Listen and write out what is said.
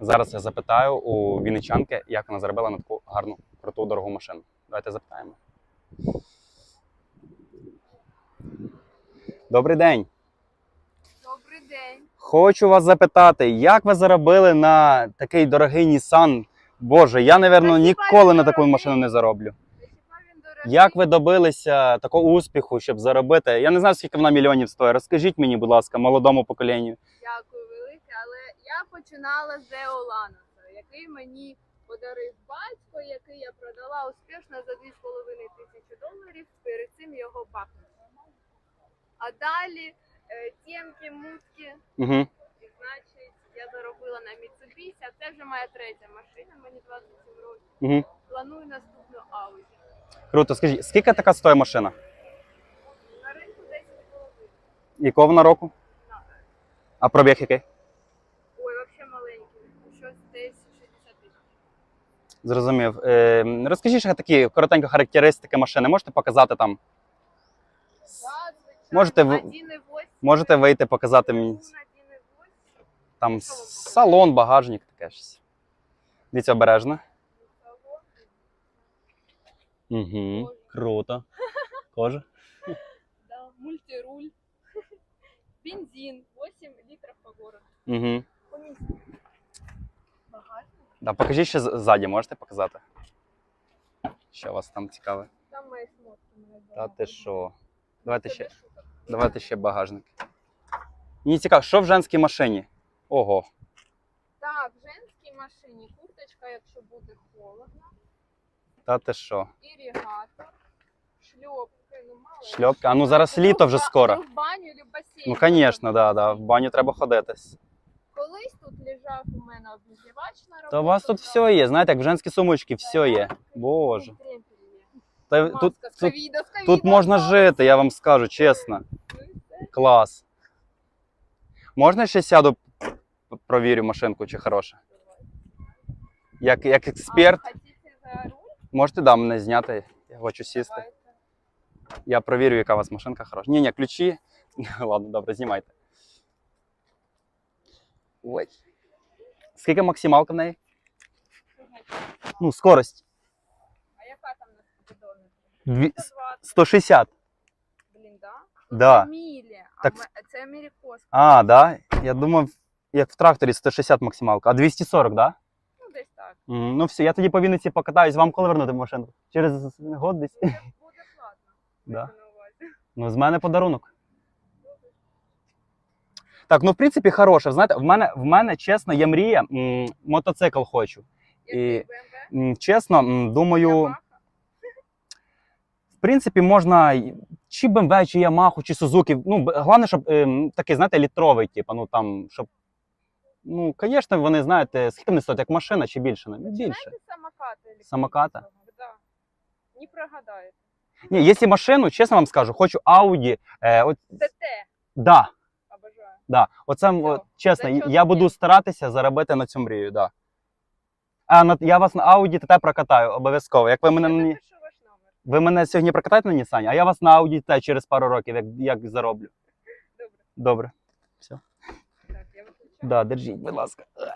Зараз я запитаю у вінничанки, як вона заробила на таку гарну, круту, дорогу машину. Давайте запитаємо. Добрий день. Добрий день. Хочу вас запитати, як ви заробили на такий дорогий Nissan? Боже, я, напевно, ніколи на таку машину не зароблю. Як ви добилися такого успіху, щоб заробити? Я не знаю, скільки вона мільйонів стоїть. Розкажіть мені, будь ласка, молодому поколінню. Дякую я починала з Део який мені подарив батько, який я продала успішно за 2,5 тисячі доларів, перед цим його пахнув. А далі е, тємки, мутки, Угу. і значить я заробила на Mitsubishi, а це вже моя третя машина, мені 27 років. Угу. Планую наступну Audi. Круто, скажіть, скільки така стоїть машина? На ринку 10,5. Якого вона року? А пробіг який? Ой, взагалі маленький. Щось десь 60 тисяч. Зрозумів. Е, розкажіть ще такі коротенько характеристики машини. Можете показати там? Можете ви- 1,8. Можете вийти показати мені 1,8. там салон, багажник, таке щось. Дивіться обережно. Угу. Круто. Кожа. Да, мультируль. Бензин 8 литров по городу. Угу. Да, покажіть ще ззаді, можете показати? Що у вас там цікаве? Там мої шмотки. Та ти що? Давайте ще, давайте ще багажник. Мені цікаво, що в женській машині? Ого. Так, в женській машині курточка, якщо буде холодно, Та ти що? іригатор, шльопки, ну мало. Шльопки. А ну зараз літо вже скоро. ну, В баню чи в басейн. Ну, звісно, да, да. В баню треба ходити. Колись тут лежав у мене обігрівач на роботу. Та у вас тут все є, знаєте, як в женській сумочці, все є. Боже. Та, тут, тут, тут можна жити, я вам скажу, чесно. Клас. Можна ще сяду, провірю машинку, чи хороша? Як, як експерт, А, хотите за руль? можете да, мене зняти. Я хочу сісти. Давайте. Я провірю, яка у вас машинка хороша. Ні, ні, ключі. Ладно, добре, знімайте. Ой. Скільки максималка в неї? Ну, скорость. А яка там на спідометрі? Дві... 120. 160. Блін, да? Да. Це мілі, а Так- ме- це Америкос. А, да? Я думав, як в тракторі 160 максималка, а 240, да? Ну, десь так. М, Ну все, я тоді по Вінниці покатаюсь. Вам коли вернути машину? Через год десь? Буде, платно. Да. Ну, з мене подарунок. Так, ну в принципі, хороше. Знаєте, в мене, в мене чесно, є мрія, м, мотоцикл хочу. І- М, Чесно, м, думаю, в принципі, можна чи BMW, чи Yamaha, чи Suzuki. Ну, б- головне, щоб ем, такий, знаєте, літровий, типу, ну там, щоб. Ну, звісно, вони знаєте, скільки вони стоять, як машина чи більше? Ну, більше. Знаєте електричного? Самоката? Да. Не прогадаєте. Ні, якщо машину, чесно вам скажу, хочу Audi. Е, от, ТТ. да, Обожаю. Да. Оце, от, чесно, Зачет я буду старатися заробити на цю мрію, да. А на, я вас на Ауді ТТ прокатаю обов'язково. Як ви мене на ні- запишу ваш номер. ви мене сьогодні прокатаєте на Нісані, а я вас на Ауді ТТ через пару років, як, як зароблю. Добре. Добре. Так, я виключаю. Да, держіть, будь ласка.